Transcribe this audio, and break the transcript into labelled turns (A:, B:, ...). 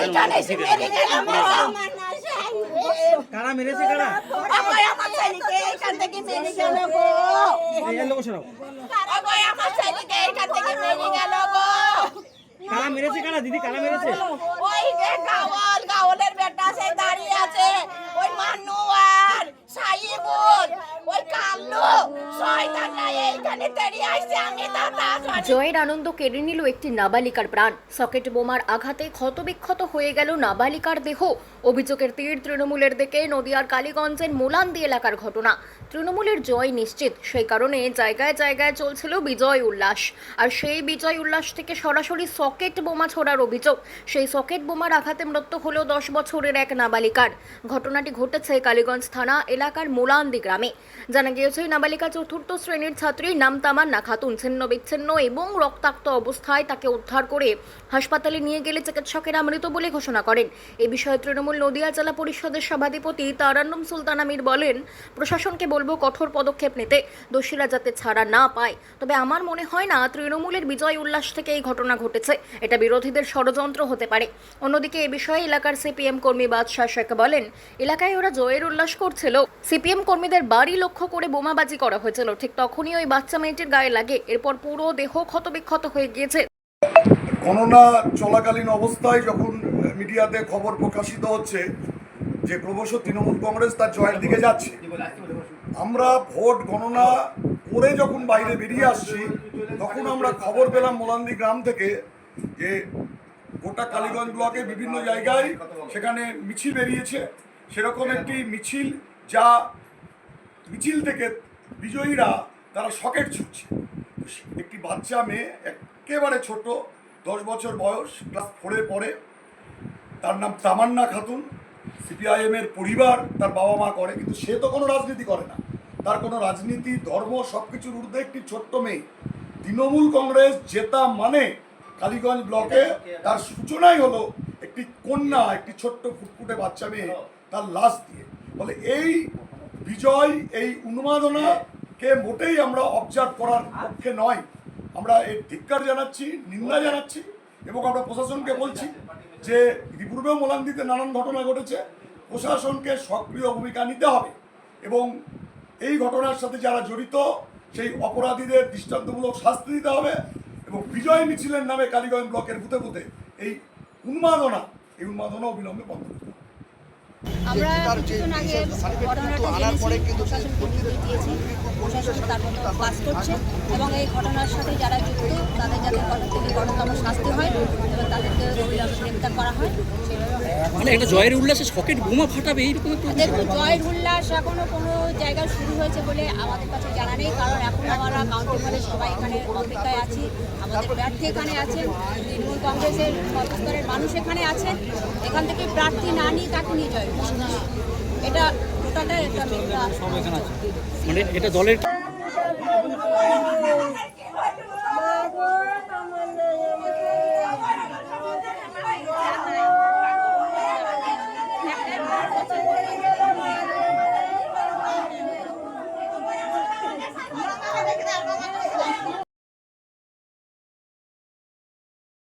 A: এইখানে এসে মেরে গেল
B: কারা মেরেছে কারা?
A: আমার আমার ছেলেকে এইখান থেকে মেরে গেল গো।
B: এই লোক সরাও
A: আমার আমার ছেলেকে এইখান থেকে মেরে গেল গো।
B: কারা মেরেছে কারা? দিদি কারা মেরেছে?
A: ওই যে গাওয়াল গাওয়ালের বেটা সে দাঁড়িয়ে আছে ওই মানুয়ার সাইবুল ওই কাল্লু শয়তানরা এইখানে দাঁড়িয়ে আসছে আমি দাদা
C: জয়ের আনন্দ কেড়ে নিল একটি নাবালিকার প্রাণ। সকেট বোমার আঘাতে ক্ষতবিক্ষত হয়ে গেল নাবালিকার দেহ। অভিযোগের তীর তৃণমূলের দিকে নদিয়ার কালীগঞ্জের মোলান্দি এলাকার ঘটনা। তৃণমূলের জয় নিশ্চিত, সেই কারণে জায়গায় জায়গায় চলছিল বিজয় উল্লাস। আর সেই বিজয় উল্লাস থেকে সরাসরি সকেট বোমা ছোড়ার অভিযোগ। সেই সকেট বোমার আঘাতে মৃত্যু হলো দশ বছরের এক নাবালিকার। ঘটনাটি ঘটেছে কালীগঞ্জ থানা এলাকার মোলান্দি গ্রামে। জানা গিয়েছে, নাবালিকা চতুর্থ শ্রেণির ছাত্রী নাম তামান্না খাতুন ছিন্ন বিচ্ছিন্ন এবং রক্তাক্ত অবস্থায় তাকে উদ্ধার করে হাসপাতালে নিয়ে গেলে চিকিৎসকেরা মৃত বলে ঘোষণা করেন। এ বিষয়ে তৃণমূল নদিয়া জেলা পরিষদের সভাধিপতি তারান্নম সুলতান আমির বলেন, প্রশাসনকে বলব কঠোর পদক্ষেপ নিতে, দোষীরা যাতে ছাড়া না পায়। তবে আমার মনে হয় না, তৃণমূলের বিজয় উল্লাস থেকে এই ঘটনা ঘটেছে। এটা বিরোধীদের ষড়যন্ত্র হতে পারে। অন্যদিকে এ বিষয়ে এলাকার সিপিএম কর্মী বাদশাহ শেখ বলেন, এলাকায় ওরা জয়ের উল্লাস করছিল। সিপিএম কর্মীদের বাড়ি লক্ষ্য করে বোমাবাজি করা হয়েছিল। ঠিক তখনই ওই বাচ্চা মেয়েটির গায়ে লাগে। এরপর পুরো দেহ ক্ষতবিক্ষত হয়ে গিয়েছে।
D: গণনা চলাকালীন অবস্থায় যখন মিডিয়াতে খবর প্রকাশিত হচ্ছে যে ক্রমশ তৃণমূল কংগ্রেস তার জয়ের দিকে যাচ্ছে, আমরা ভোট গণনা করে যখন বাইরে বেরিয়ে আসছি, তখন আমরা খবর পেলাম মোলান্দি গ্রাম থেকে যে গোটা কালীগঞ্জ ব্লকে বিভিন্ন জায়গায় সেখানে মিছিল বেরিয়েছে। সেরকম একটি মিছিল যা মিছিল থেকে বিজয়ীরা তারা সকেট ছুটছে। একটি বাচ্চা মেয়ে, একেবারে ছোট, দশ বছর বয়স, ক্লাস ফোরে পড়ে তার নাম তামান্না খাতুন। সিপিআইএমের পরিবার তার বাবা মা করে, কিন্তু সে তো কোনো রাজনীতি করে না। তার কোনো রাজনীতি, ধর্ম সব কিছুর ঊর্ধ্বে একটি ছোট্ট মেয়ে। তৃণমূল কংগ্রেস জেতা মানে কালীগঞ্জ ব্লকে তার সূচনাই হলো একটি কন্যা, একটি ছোট্ট ফুটফুটে বাচ্চা মেয়ে তার লাশ দিয়ে। বলে এই বিজয়, এই উন্মাদনাকে মোটেই আমরা অবজার্ভ করার পক্ষে নয়। আমরা এর ধিক্কার জানাচ্ছি, নিন্দা জানাচ্ছি এবং আমরা প্রশাসনকে বলছি যে ইতিপূর্বেও মোলান্দিতে নানান ঘটনা ঘটেছে, প্রশাসনকে সক্রিয় ভূমিকা নিতে হবে এবং এই ঘটনার সাথে যারা জড়িত, সেই অপরাধীদের দৃষ্টান্তমূলক শাস্তি দিতে হবে এবং বিজয় মিছিলের নামে কালীগঞ্জ ব্লকের বুথে বুথে এই উন্মাদনা এই উন্মাদনা অবিলম্বে বন্ধ
E: আমরা কিছুক্ষণ আগে ঘটনাটা জেনেছি প্রশাসনকে দিয়েছি প্রশাসন তার মতো কাজ করছে এবং এই ঘটনার সাথে যারা যুক্ত তাদের যাতে কঠোর থেকে শাস্তি হয় এবং তাদেরকে অবিলম্বে গ্রেপ্তার করা হয়
F: মানে একটা জয়ের উল্লাসে সকেট বোমা ফাটাবে এইরকম
E: দেখুন জয়ের উল্লাস এখনও কোনো জায়গায় হয়েছে বলে আমাদের কাছে জানা নেই কারণ এখন আমরা কাউন্টি হলে সবাই এখানে অপেক্ষায় আছি। আমাদের প্রার্থী এখানে আছেন তৃণমূল কংগ্রেসের সর্বস্তরের মানুষ এখানে আছেন। এখান থেকে প্রার্থী না নিয়ে তাকে নিয়ে যায় এটা টোটালটা একটা
F: মানে এটা দলের